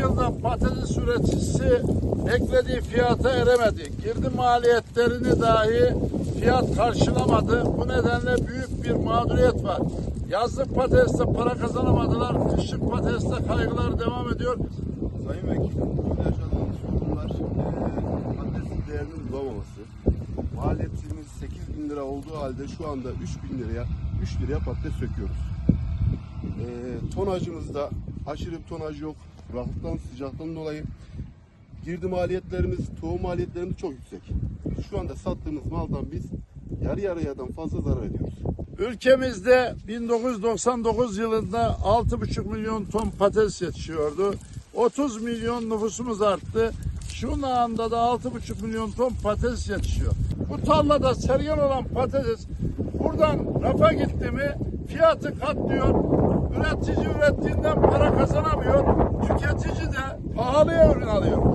yılda patates üreticisi beklediği fiyata eremedi. Girdi maliyetlerini dahi fiyat karşılamadı. Bu nedenle büyük bir mağduriyet var. Yazlık patateste para kazanamadılar. Kışlık patateste kaygılar devam ediyor. Sayın Vekilim, burada yaşadığımız sorunlar eee patatesin değerinin bulamaması. Maliyetimiz 8 bin lira olduğu halde şu anda 3 bin liraya 3 liraya patates söküyoruz. Eee tonajımızda aşırı bir tonaj yok. Kuraklıktan, sıcaktan dolayı girdi maliyetlerimiz, tohum maliyetlerimiz çok yüksek. Şu anda sattığımız maldan biz yarı yarıyadan fazla zarar ediyoruz. Ülkemizde 1999 yılında 6,5 milyon ton patates yetişiyordu. 30 milyon nüfusumuz arttı. Şu anda da 6,5 milyon ton patates yetişiyor. Bu tarlada sergen olan patates buradan rafa gitti mi fiyatı katlıyor. Üretici ürettiğinden para kazanamıyor. Tüketici de pahalıya ürün alıyor.